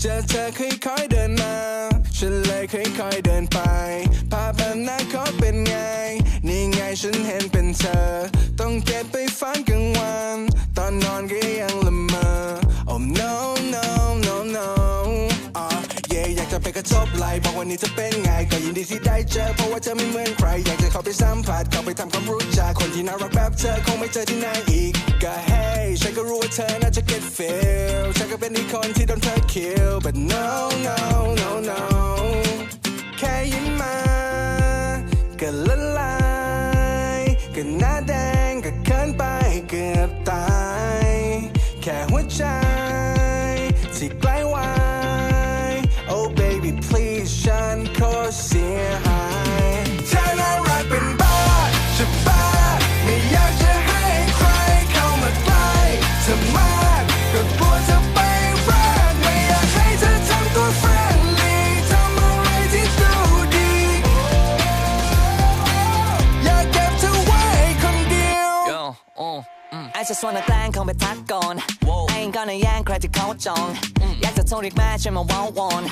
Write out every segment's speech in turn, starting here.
เจอเธอค่อยๆเดินมา ฉันเลยค่อยๆเดินไป ภาพอนาคตเป็นไง นี่ไงฉันเห็นเป็นเธอ ต้องเก็บไปฝันกลางวัน ตอนนอนก็ยังละเมอ Oh no no no no อ่า yeah อยากจะไปกระทบไหลบอกวันนี้จะเป็นไง ก็ยินดีที่ได้เจอ เพราะว่าเธอไม่เหมือนใคร อยากจะเข้าไปสัมผัสเข้าไปทำความรู้จักคนที่น่ารักแบบเธอคงไม่เจอที่ไหนอีก ก็ hey ฉันก็รู้ว่าเธอน่าจะ get feel ฉันก็เป็นอีกคนที่ kill but no no no no แค่ยิ้มมาก็ละลายก็หน้าแดงก็เขินไปเกือบตาย แค่หัวใจที่ใกล้ uh, mm. I just wanna แกล้งเข้าไปทักก่อน I ain't gonna แย่งใครที่เขาจองอยากจะโทรเรียกแม่ช่วยมาว้าววอน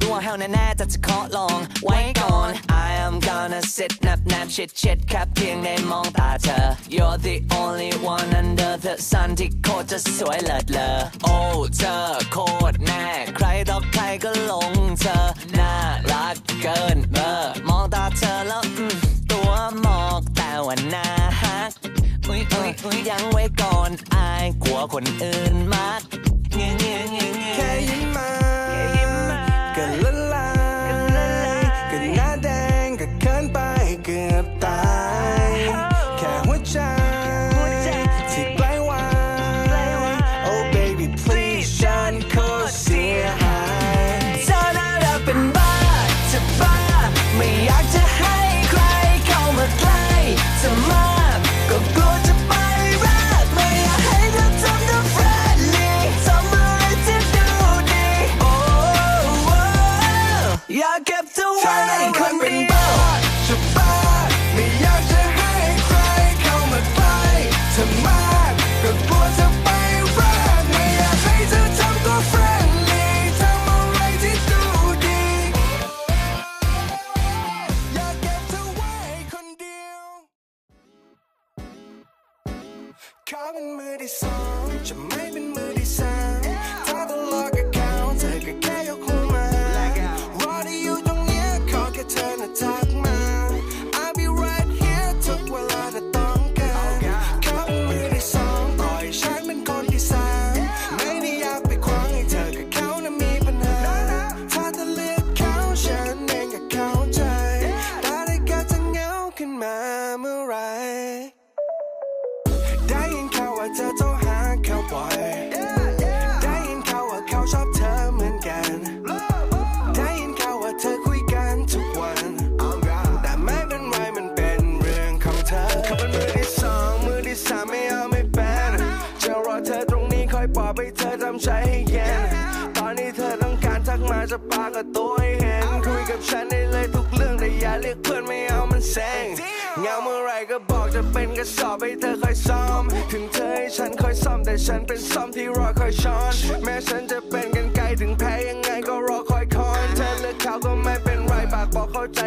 รู้ว่าเฮลแน่ๆแต่จะขอลอง ไว้ก่อน I am gonna sit nap nap shit shit แค่เพียงได้มองตาเธอ You're the only one under the sun ที่โคตรจะสวยเลิศเลอโอ้เธอโคตรแน่ ใครต่อใครก็หลงเธอ น่ารักเกินเบอร์มอง ยังไว้ก่อนอายกลัวคนอื่นมาก เก็บเธอไว้น่าครักนเป็นเดียบ้าวจะบ้าไม่อยากจะให้ใครเข้ามาใกล้เธอมากก็กลัวจะไปรักไม่อยากให้เธอทำตัว friendly ทำอะไรที่ดูดีอยากเก็บเธอไว้คนเดียวขอเป็นมือที่สองจะไม่เป็นมือ รงนี้คอยปอบให้เธอทำใจให้เย็น ตอนนี้เธอต้องการทักมาจะปากับตัวให้เห็น คุยกับฉันได้เลยทุกเรื่องแต่อย่าเรียกเพื่อนไม่เอามันแซงเหงาเมื่อไรก็บอกจะเป็นกระสอบให้เธอคอยซ้อม ถึงเธอให้ฉันคอยซ่อมแต่ฉันเป็นซ่อมที่รอคอยช้อน แม้ฉันจะเป็นกันไกลถึงแพ้ยังไงก็รอคอยคอนเธอเลือกเขาก็ไม่เป็นไรปากบอกเข้าใจ